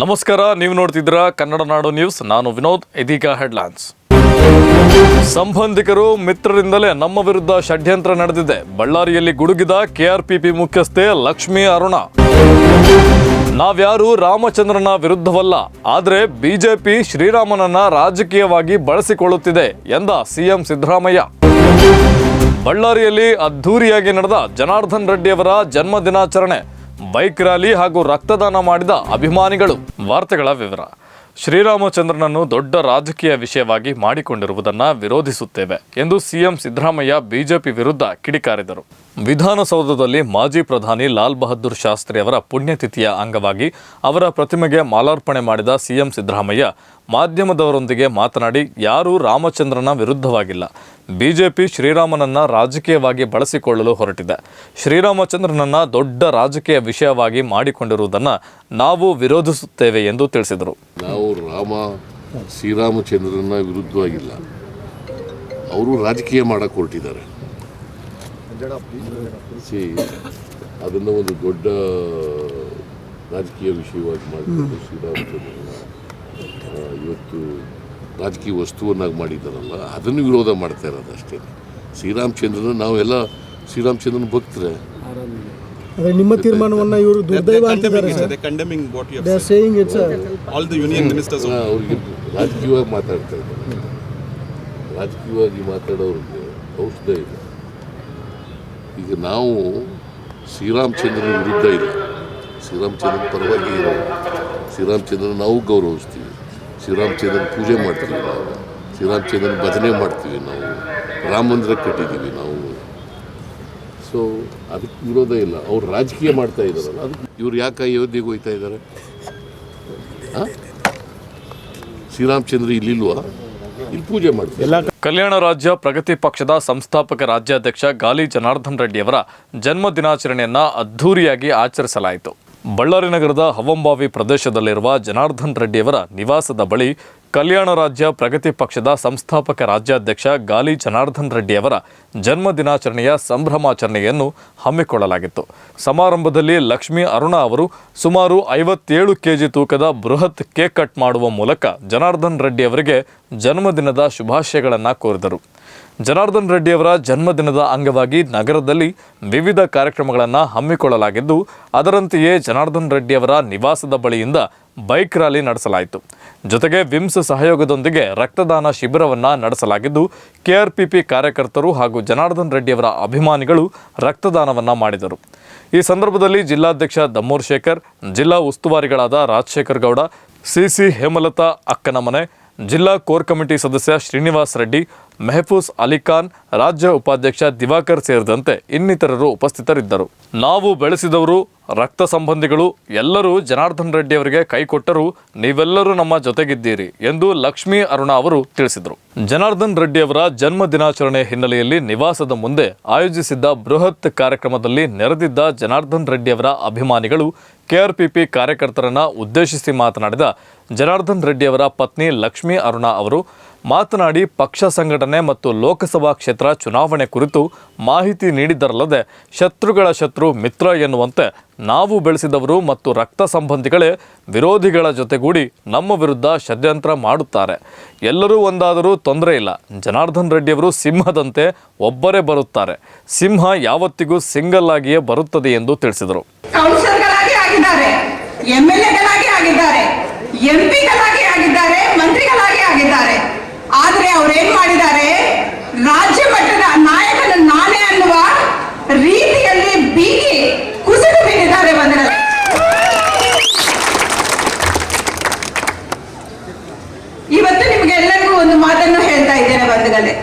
ನಮಸ್ಕಾರ, ನೀವು ನೋಡ್ತಿದ್ದೀರಾ ಕನ್ನಡ ನಾಡು ನ್ಯೂಸ್. ನಾನು ವಿನೋದ್, ಇದೀಗ ಹೆಡ್ಲೈನ್ಸ್. ಸಂಬಂಧಿಕರು ಮಿತ್ರರಿಂದಲೇ ನಮ್ಮ ವಿರುದ್ಧ ಷಡ್ಯಂತ್ರ ನಡೆದಿದೆ. ಬಳ್ಳಾರಿಯಲ್ಲಿ ಗುಡುಗಿದ ಕೆಆರ್ಪಿಪಿ ಮುಖ್ಯಸ್ಥೆ ಲಕ್ಷ್ಮೀ ಅರುಣ. ನಾವ್ಯಾರು ರಾಮಚಂದ್ರನ ವಿರುದ್ಧವಲ್ಲ, ಆದರೆ ಬಿಜೆಪಿ ಶ್ರೀರಾಮನನ್ನ ರಾಜಕೀಯವಾಗಿ ಬಳಸಿಕೊಳ್ಳುತ್ತಿದೆ ಎಂದ ಸಿಎಂ ಸಿದ್ದರಾಮಯ್ಯ. ಬಳ್ಳಾರಿಯಲ್ಲಿ ಅದ್ಧೂರಿಯಾಗಿ ನಡೆದ ಜನಾರ್ದನ್ ರೆಡ್ಡಿಯವರ ಜನ್ಮ ದಿನಾಚರಣೆ. ಬೈಕ್ ರ್ಯಾಲಿ ಹಾಗೂ ರಕ್ತದಾನ ಮಾಡಿದ ಅಭಿಮಾನಿಗಳು. ವಾರ್ತೆಗಳ ವಿವರ. ಶ್ರೀರಾಮಚಂದ್ರನನ್ನು ದೊಡ್ಡ ರಾಜಕೀಯ ವಿಷಯವಾಗಿ ಮಾಡಿಕೊಂಡಿರುವುದನ್ನು ವಿರೋಧಿಸುತ್ತೇವೆ ಎಂದು ಸಿಎಂ ಸಿದ್ದರಾಮಯ್ಯ ಬಿಜೆಪಿ ವಿರುದ್ಧ ಕಿಡಿಕಾರಿದರು. ವಿಧಾನಸೌಧದಲ್ಲಿ ಮಾಜಿ ಪ್ರಧಾನಿ ಲಾಲ್ ಬಹದ್ದೂರ್ ಶಾಸ್ತ್ರಿ ಅವರ ಪುಣ್ಯತಿಥಿಯ ಅಂಗವಾಗಿ ಅವರ ಪ್ರತಿಮೆಗೆ ಮಾಲಾರ್ಪಣೆ ಮಾಡಿದ ಸಿಎಂ ಸಿದ್ದರಾಮಯ್ಯ ಮಾಧ್ಯಮದವರೊಂದಿಗೆ ಮಾತನಾಡಿ ಯಾರೂ ರಾಮಚಂದ್ರನ ವಿರುದ್ಧವಾಗಿಲ್ಲ. ಬಿಜೆಪಿ ಶ್ರೀರಾಮನನ್ನ ರಾಜಕೀಯವಾಗಿ ಬಳಸಿಕೊಳ್ಳಲು ಹೊರಟಿದೆ. ಶ್ರೀರಾಮಚಂದ್ರನನ್ನ ದೊಡ್ಡ ರಾಜಕೀಯ ವಿಷಯವಾಗಿ ಮಾಡಿಕೊಂಡಿರುವುದನ್ನು ನಾವು ವಿರೋಧಿಸುತ್ತೇವೆ ಎಂದು ತಿಳಿಸಿದರು. ನಾವು ರಾಮ ಶ್ರೀರಾಮಚಂದ್ರನ ವಿರುದ್ಧವಾಗಿಲ್ಲ. ಅವರು ರಾಜಕೀಯ ಮಾಡಕ್ಕೆ ಹೊರಟಿದ್ದಾರೆ ಅದನ್ನು ಒಂದು ದೊಡ್ಡ ರಾಜಕೀಯ ವಿಷಯವಾಗಿ ಆ, ಇವತ್ತು ರಾಜಕೀಯ ವಸ್ತುವನ್ನಾಗಿ ಮಾಡಿದ್ದಾರಲ್ಲ ಅದನ್ನು ವಿರೋಧ ಮಾಡ್ತಾ ಇರೋದು ಅಷ್ಟೇ. ಶ್ರೀರಾಮಚಂದ್ರನ ನಾವೆಲ್ಲ ಶ್ರೀರಾಮಚಂದ್ರನ ಭಕ್ತರೆ. ಆದರೆ ನಿಮ್ಮ ತೀರ್ಮಾನವನ್ನು ಇವರು ದುರ್ದೈವ ಅಂತಿದ್ದಾರೆ ದೇ ಸೇಯಿಂಗ್ ಇಟ್ಸ್ ministers. ಅಲ್ಲ, ಅವ್ರಿಗೆ ರಾಜಕೀಯವಾಗಿ ಮಾತಾಡ್ತಾ ಇದ್ದಾರೆ. ರಾಜಕೀಯವಾಗಿ ಮಾತಾಡೋರಿಗೆ ಔಷಧ ಇದೆ. ಈಗ ನಾವು ಶ್ರೀರಾಮಚಂದ್ರನ ವಿರುದ್ಧ ಇಲ್ಲ. ಶ್ರೀರಾಮಚಂದ್ರನ ಪರವಾಗಿ ಶ್ರೀರಾಮ್ ಶ್ರೀರಾಮಚಂದ್ರನ ನಾವು ಗೌರವಿಸ್ತೀವಿ. ಶ್ರೀರಾಮಚಂದ್ರನ ಪೂಜೆ ಮಾಡ್ತೀವಿ ನಾವು. ಶ್ರೀರಾಮಚಂದ್ರನ ಭಜನೆ ಮಾಡ್ತೀವಿ ನಾವು. ರಾಮ ಮಂದಿರ ಕಟ್ಟಿದ್ದೀವಿ ನಾವು. ಸೊ ಅದಕ್ಕೆ ವಿರೋಧ ಇಲ್ಲ. ಅವ್ರು ರಾಜಕೀಯ ಮಾಡ್ತಾ ಇದ್ದಾರಲ್ಲ, ಅದಕ್ಕೆ ಇವ್ರು ಯಾಕೆ ಅಯೋಧ್ಯೆಗೆ ಹೋಗ್ತಾ ಇದ್ದಾರೆ? ಶ್ರೀರಾಮಚಂದ್ರ ಇಲ್ಲಿಲ್ವಾ? ಇಲ್ಲಿ ಪೂಜೆ ಮಾಡ್ತಾರೆ. ಕಲ್ಯಾಣ ರಾಜ್ಯ ಪ್ರಗತಿ ಪಕ್ಷದ ಸಂಸ್ಥಾಪಕ ರಾಜ್ಯಾಧ್ಯಕ್ಷ ಗಾಲಿ ಜನಾರ್ದನ್ ರೆಡ್ಡಿಯವರ ಜನ್ಮ ದಿನಾಚರಣೆಯನ್ನು ಅದ್ಧೂರಿಯಾಗಿ ಆಚರಿಸಲಾಯಿತು. ಬಳ್ಳಾರಿ ನಗರದ ಹವಂಬಾವಿ ಪ್ರದೇಶದಲ್ಲಿರುವ ಜನಾರ್ದನ್ ರೆಡ್ಡಿಯವರ ನಿವಾಸದ ಬಳಿ ಕಲ್ಯಾಣ ರಾಜ್ಯ ಪ್ರಗತಿ ಪಕ್ಷದ ಸಂಸ್ಥಾಪಕ ರಾಜ್ಯಾಧ್ಯಕ್ಷ ಗಾಲಿ ಜನಾರ್ದನ್ ರೆಡ್ಡಿಯವರ ಜನ್ಮ ದಿನಾಚರಣೆಯ ಸಂಭ್ರಮಾಚರಣೆಯನ್ನು ಹಮ್ಮಿಕೊಳ್ಳಲಾಗಿತ್ತು. ಸಮಾರಂಭದಲ್ಲಿ ಲಕ್ಷ್ಮೀ ಅರುಣ ಅವರು ಸುಮಾರು ಐವತ್ತೇಳು ಕೆಜಿ ತೂಕದ ಬೃಹತ್ ಕೇಕ್ ಕಟ್ ಮಾಡುವ ಮೂಲಕ ಜನಾರ್ದನ್ ರೆಡ್ಡಿಯವರಿಗೆ ಜನ್ಮದಿನದ ಶುಭಾಶಯಗಳನ್ನು ಕೋರಿದರು. ಜನಾರ್ದನ್ ರೆಡ್ಡಿಯವರ ಜನ್ಮದಿನದ ಅಂಗವಾಗಿ ನಗರದಲ್ಲಿ ವಿವಿಧ ಕಾರ್ಯಕ್ರಮಗಳನ್ನು ಹಮ್ಮಿಕೊಳ್ಳಲಾಗಿದ್ದು, ಅದರಂತೆಯೇ ಜನಾರ್ದನ್ ರೆಡ್ಡಿಯವರ ನಿವಾಸದ ಬಳಿಯಿಂದ ಬೈಕ್ ರ್ಯಾಲಿ ನಡೆಸಲಾಯಿತು. ಜೊತೆಗೆ ವಿಮ್ಸ್ ಸಹಯೋಗದೊಂದಿಗೆ ರಕ್ತದಾನ ಶಿಬಿರವನ್ನು ನಡೆಸಲಾಗಿದ್ದು, ಕೆಆರ್ಪಿಪಿ ಕಾರ್ಯಕರ್ತರು ಹಾಗೂ ಜನಾರ್ದನ್ ರೆಡ್ಡಿಯವರ ಅಭಿಮಾನಿಗಳು ರಕ್ತದಾನವನ್ನು ಮಾಡಿದರು. ಈ ಸಂದರ್ಭದಲ್ಲಿ ಜಿಲ್ಲಾಧ್ಯಕ್ಷ ದಮ್ಮೂರ್ ಶೇಖರ್ ಜಿಲ್ಲಾ ಉಸ್ತುವಾರಿಗಳಾದ ರಾಜಶೇಖರ್ ಗೌಡ ಸಿಸಿ ಹೇಮಲತಾ ಅಕ್ಕನಮನೆ ಜಿಲ್ಲಾ ಕೋರ್ ಕಮಿಟಿ ಸದಸ್ಯ ಶ್ರೀನಿವಾಸ್ ರೆಡ್ಡಿ ಮೆಹಫೂಸ್ ಅಲಿಖಾನ್ ರಾಜ್ಯ ಉಪಾಧ್ಯಕ್ಷ ದಿವಾಕರ್ ಸೇರಿದಂತೆ ಇನ್ನಿತರರು ಉಪಸ್ಥಿತರಿದ್ದರು. ನಾವು ಬೆಳೆಸಿದವರು ರಕ್ತ ಸಂಬಂಧಿಗಳು ಎಲ್ಲರೂ ಜನಾರ್ದನ್ ರೆಡ್ಡಿ ಅವರಿಗೆ ಕೈ ಕೊಟ್ಟರೂ ನೀವೆಲ್ಲರೂ ನಮ್ಮ ಜೊತೆಗಿದ್ದೀರಿ ಎಂದು ಲಕ್ಷ್ಮೀ ಅರುಣ ಅವರು ತಿಳಿಸಿದರು. ಜನಾರ್ದನ್ ರೆಡ್ಡಿ ಅವರ ಜನ್ಮ ದಿನಾಚರಣೆ ಹಿನ್ನೆಲೆಯಲ್ಲಿ ನಿವಾಸದ ಮುಂದೆ ಆಯೋಜಿಸಿದ್ದ ಬೃಹತ್ ಕಾರ್ಯಕ್ರಮದಲ್ಲಿ ನೆರೆದಿದ್ದ ಜನಾರ್ದನ್ ರೆಡ್ಡಿ ಅವರ ಅಭಿಮಾನಿಗಳು ಕೆಆರ್ಪಿಪಿ ಕಾರ್ಯಕರ್ತರನ್ನ ಉದ್ದೇಶಿಸಿ ಮಾತನಾಡಿದ ಜನಾರ್ದನ್ ರೆಡ್ಡಿ ಅವರ ಪತ್ನಿ ಲಕ್ಷ್ಮೀ ಅರುಣ ಅವರು ಮಾತನಾಡಿ ಪಕ್ಷ ಸಂಘಟನೆ ಮತ್ತು ಲೋಕಸಭಾ ಕ್ಷೇತ್ರ ಚುನಾವಣೆ ಕುರಿತು ಮಾಹಿತಿ ನೀಡಿದ್ದರಲ್ಲದೆ ಶತ್ರುಗಳ ಶತ್ರು ಮಿತ್ರ ಎನ್ನುವಂತೆ ನಾವು ಬೆಳೆಸಿದವರು ಮತ್ತು ರಕ್ತ ಸಂಬಂಧಿಗಳೇ ವಿರೋಧಿಗಳ ಜೊತೆಗೂಡಿ ನಮ್ಮ ವಿರುದ್ಧ ಷಡ್ಯಂತ್ರ ಮಾಡುತ್ತಾರೆ. ಎಲ್ಲರೂ ಒಂದಾದರೂ ತೊಂದರೆ ಇಲ್ಲ. ಜನಾರ್ದನ್ ರೆಡ್ಡಿಯವರು ಸಿಂಹದಂತೆ ಒಬ್ಬರೇ ಬರುತ್ತಾರೆ. ಸಿಂಹ ಯಾವತ್ತಿಗೂ ಸಿಂಗಲ್ ಆಗಿಯೇ ಬರುತ್ತದೆ ಎಂದು ತಿಳಿಸಿದರು. ಅವ್ರೇನ್ ಮಾಡಿದ್ದಾರೆ? ರಾಜ್ಯ ಮಟ್ಟದ ನಾಯಕನ ನಾನೇ ಅನ್ನುವ ರೀತಿಯಲ್ಲಿ ಬೀಗಿ ಕುಸಿದು ಬಿದ್ದಿದ್ದಾರೆ ಬಂದರೆ ಇವತ್ತು ನಿಮ್ಗೆಲ್ಲರಿಗೂ ಒಂದು ಮಾತನ್ನು ಹೇಳ್ತಾ ಇದ್ದೇನೆ ಬಂಧುಗಳೇ.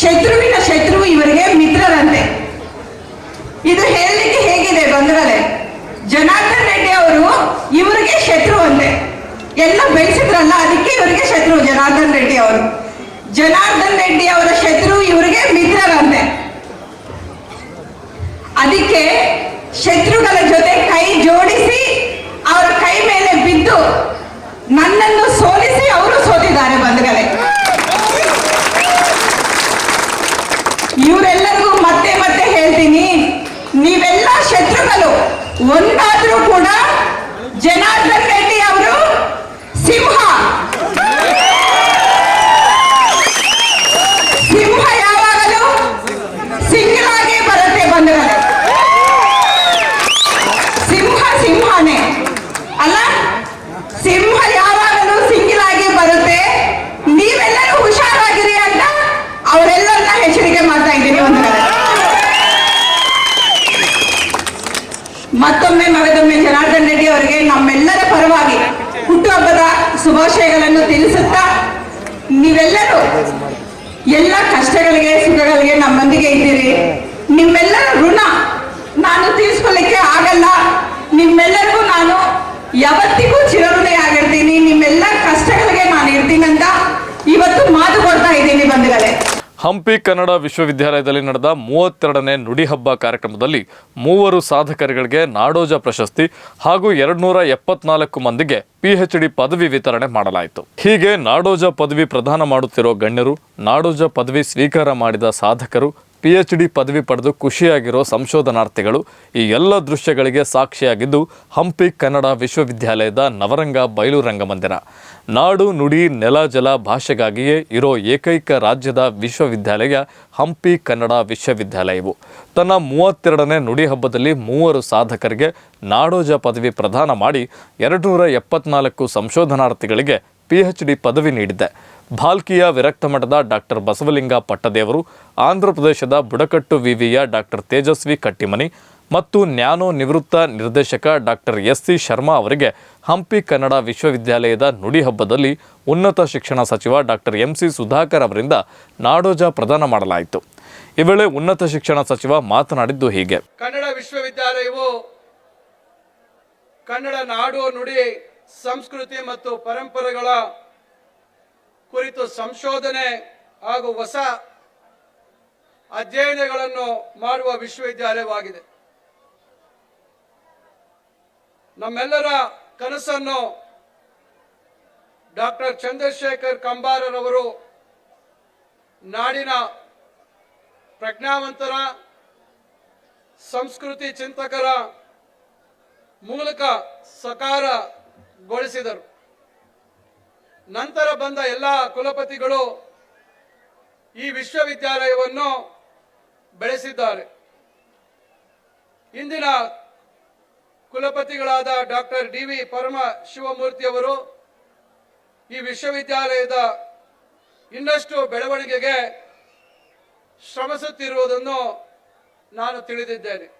ಶತ್ರುವಿನ ಶತ್ರು ಇವರಿಗೆ ಮಿತ್ರರಂತೆ. ಇದು ಹೇಳಲಿಕ್ಕೆ ಹೇಗಿದೆ ಬಂಧುಗಳೇ? ಜನಾರ್ದನ್ ರೆಡ್ಡಿ ಅವರು ಇವರಿಗೆ ಶತ್ರು ಅಂತೆ ಎಲ್ಲ ಬೆಳೆಸಿದ್ರಲ್ಲ, ಅದಕ್ಕೆ ಇವರಿಗೆ ಶತ್ರು ಜನಾರ್ದನ್ ರೆಡ್ಡಿ ಅವರು. ಜನಾರ್ದನ್ ರೆಡ್ಡಿ ಅವರ ಶತ್ರು ಇವರಿಗೆ ಮಿತ್ರರಂತೆ. ಅದಕ್ಕೆ ಶತ್ರುಗಳ ಜೊತೆ ಕೈ ಜೋಡಿಸಿ ಅವರ ಕೈ ಮೇಲೆ ಬಿದ್ದು ನನ್ನನ್ನು ಸೋಲಿಸಿ ಅವರು ಸೋತಿದ್ದಾರೆ ಬಂಧುಗಳೇ. ಇವರೆಲ್ಲರಿಗೂ ಮತ್ತೆ ಮತ್ತೆ ಹೇಳ್ತೀನಿ, ನೀವೆಲ್ಲ ಶತ್ರುಗಳು, ಒಂದಾದ್ರೂ ಕೂಡ ಜನಾರ್ದನ್ ರೆಡ್ಡಿ ಅವರು ಮತ್ತೊಮ್ಮೆ ಮಗದೊಮ್ಮೆ ಜನಾರ್ದನ್ ರೆಡ್ಡಿ ಅವರಿಗೆ ನಮ್ಮೆಲ್ಲರ ಪರವಾಗಿ ಹುಟ್ಟುಹಬ್ಬದ ಶುಭಾಶಯಗಳನ್ನು ತಿಳಿಸುತ್ತಾ ನೀವೆಲ್ಲರೂ ಎಲ್ಲ ಕಷ್ಟಗಳಿಗೆ ಸುಖಗಳಿಗೆ ನಮ್ಮೊಂದಿಗೆ ಇದ್ದೀರಿ. ನಿಮ್ಮೆಲ್ಲರ ಋಣ ನಾನು ತೀರಿಸ್ಕೊಳ್ಳಿಕ್ಕೆ ಆಗಲ್ಲ. ನಿಮ್ಮೆಲ್ಲರಿಗೂ ನಾನು ಯಾವತ್ತಿಗೂ ಚಿರಋಣಿ ಆಗಿರ್ತೀನಿ ನಿಮ್ಮೆಲ್ಲ ಕಷ್ಟಗಳಿಗೆ ನಾನು ಇರ್ತೀನಂತ ಇವತ್ತು ಮಾತು ಕೊಡ್ತಾ ಇದ್ದೀನಿ ಬಂಧುಗಳೇ ಹಂಪಿ ಕನ್ನಡ ವಿಶ್ವವಿದ್ಯಾಲಯದಲ್ಲಿ ನಡೆದ ಮೂವತ್ತೆರಡನೇ ನುಡಿ ಹಬ್ಬ ಕಾರ್ಯಕ್ರಮದಲ್ಲಿ ಮೂವರು ಸಾಧಕರುಗಳಿಗೆ ನಾಡೋಜ ಪ್ರಶಸ್ತಿ ಹಾಗೂ ಎರಡ್ನೂರ ಎಪ್ಪತ್ನಾಲ್ಕು ಮಂದಿಗೆ ಪಿಎಚ್ ಡಿ ಪದವಿ ವಿತರಣೆ ಮಾಡಲಾಯಿತು. ಹೀಗೆ ನಾಡೋಜ ಪದವಿ ಪ್ರದಾನ ಮಾಡುತ್ತಿರೋ ಗಣ್ಯರು ನಾಡೋಜ ಪದವಿ ಸ್ವೀಕಾರ ಮಾಡಿದ ಸಾಧಕರು ಪಿಎಚ್ ಡಿ ಪದವಿ ಪಡೆದು ಖುಷಿಯಾಗಿರೋ ಸಂಶೋಧನಾರ್ಥಿಗಳು ಈ ಎಲ್ಲ ದೃಶ್ಯಗಳಿಗೆ ಸಾಕ್ಷಿಯಾಗಿದ್ದು ಹಂಪಿ ಕನ್ನಡ ವಿಶ್ವವಿದ್ಯಾಲಯದ ನವರಂಗ ಬಯಲು ರಂಗಮಂದಿರ. ನಾಡು ನುಡಿ ನೆಲ ಜಲ ಭಾಷೆಗಾಗಿಯೇ ಇರೋ ಏಕೈಕ ರಾಜ್ಯದ ವಿಶ್ವವಿದ್ಯಾಲಯ ಹಂಪಿ ಕನ್ನಡ ವಿಶ್ವವಿದ್ಯಾಲಯವು. ತನ್ನ ಮೂವತ್ತೆರಡನೇ ನುಡಿ ಹಬ್ಬದಲ್ಲಿ ಮೂವರು ಸಾಧಕರಿಗೆ ನಾಡೋಜ ಪದವಿ ಪ್ರದಾನ ಮಾಡಿ ಎರಡುನೂರ ಎಪ್ಪತ್ನಾಲ್ಕು ಸಂಶೋಧನಾರ್ಥಿಗಳಿಗೆ ಪಿಎಚ್ ಡಿ ಪದವಿ ನೀಡಿದೆ ಭಾಲ್ಕಿಯ ವಿರಕ್ತ ಮಠದ ಡಾಕ್ಟರ್ ಬಸವಲಿಂಗ ಪಟ್ಟದೇವರು ಆಂಧ್ರಪ್ರದೇಶದ ಬುಡಕಟ್ಟು ವಿವಿಯ ಡಾಕ್ಟರ್ ತೇಜಸ್ವಿ ಕಟ್ಟಿಮನಿ ಮತ್ತು ನ್ಯಾನೋ ನಿವೃತ್ತ ನಿರ್ದೇಶಕ ಡಾಕ್ಟರ್ ಎಸ್ ಸಿ ಶರ್ಮಾ ಅವರಿಗೆ ಹಂಪಿ ಕನ್ನಡ ವಿಶ್ವವಿದ್ಯಾಲಯದ ನುಡಿ ಹಬ್ಬದಲ್ಲಿ ಉನ್ನತ ಶಿಕ್ಷಣ ಸಚಿವ ಡಾಕ್ಟರ್ ಎಂ ಸಿ ಸುಧಾಕರ್ ಅವರಿಂದ ನಾಡೋಜ ಪ್ರದಾನ ಮಾಡಲಾಯಿತು. ಈ ವೇಳೆ ಉನ್ನತ ಶಿಕ್ಷಣ ಸಚಿವ ಮಾತನಾಡಿದ್ದು ಹೀಗೆ. ಕನ್ನಡ ವಿಶ್ವವಿದ್ಯಾಲಯವು ಕನ್ನಡ ನಾಡು ನುಡಿ ಸಂಸ್ಕೃತಿ ಮತ್ತು ಪರಂಪರೆಗಳ ಕುರಿತು ಸಂಶೋಧನೆ ಹಾಗೂ ಹೊಸ ಅಧ್ಯಯನಗಳನ್ನು ಮಾಡುವ ವಿಶ್ವವಿದ್ಯಾಲಯವಾಗಿದೆ. ನಮ್ಮೆಲ್ಲರ ಕನಸನ್ನು ಡಾಕ್ಟರ್ ಚಂದ್ರಶೇಖರ್ ಕಂಬಾರರವರು ನಾಡಿನ ಪ್ರಜ್ಞಾವಂತರ, ಸಂಸ್ಕೃತಿ ಚಿಂತಕರ ಮೂಲಕ ಸಕಾರಗೊಳಿಸಿದರು ನಂತರ ಬಂದ ಎಲ್ಲ ಕುಲಪತಿಗಳು ಈ ವಿಶ್ವವಿದ್ಯಾಲಯವನ್ನು ಬೆಳೆಸಿದ್ದಾರೆ. ಇಂದಿನ ಕುಲಪತಿಗಳಾದ ಡಾಕ್ಟರ್ ಡಿ ವಿ ಪರಮ ಶಿವಮೂರ್ತಿಯವರು ಈ ವಿಶ್ವವಿದ್ಯಾಲಯದ ಇನ್ನಷ್ಟು ಬೆಳವಣಿಗೆಗೆ ಶ್ರಮಿಸುತ್ತಿರುವುದನ್ನು ನಾನು ತಿಳಿದಿದ್ದೇನೆ.